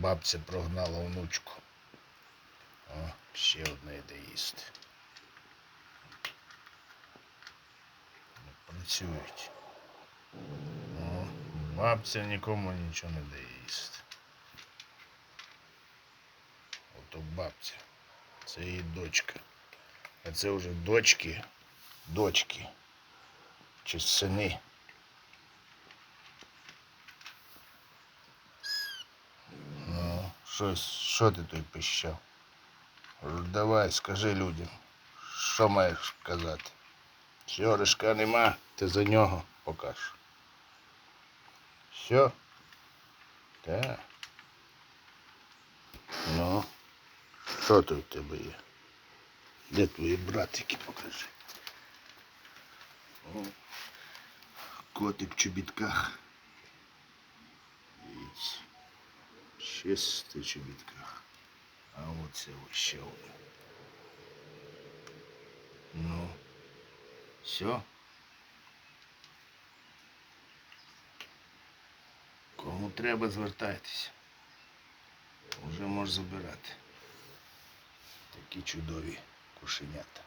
бабця прогнала внучку. О, ще одне йде їсти. Працюють. О, бабця нікому нічого не дає їсти. Ото бабця. Це її дочка. А це вже дочки, дочки. Чи сини. Ну, щось, що ти тут пищав? Давай, скажи людям, що маєш казати? Все, рижка нема, ти за нього покажеш. Все? Так. Ну, що тут у тебе є? Де твої братики покажи? О, котик в чобітках. Дивіться. Шести чобітках. А оце ось ще один. Ну. Все. Кому треба, звертайтеся. Уже можеш забирати. Такі чудові кошенята.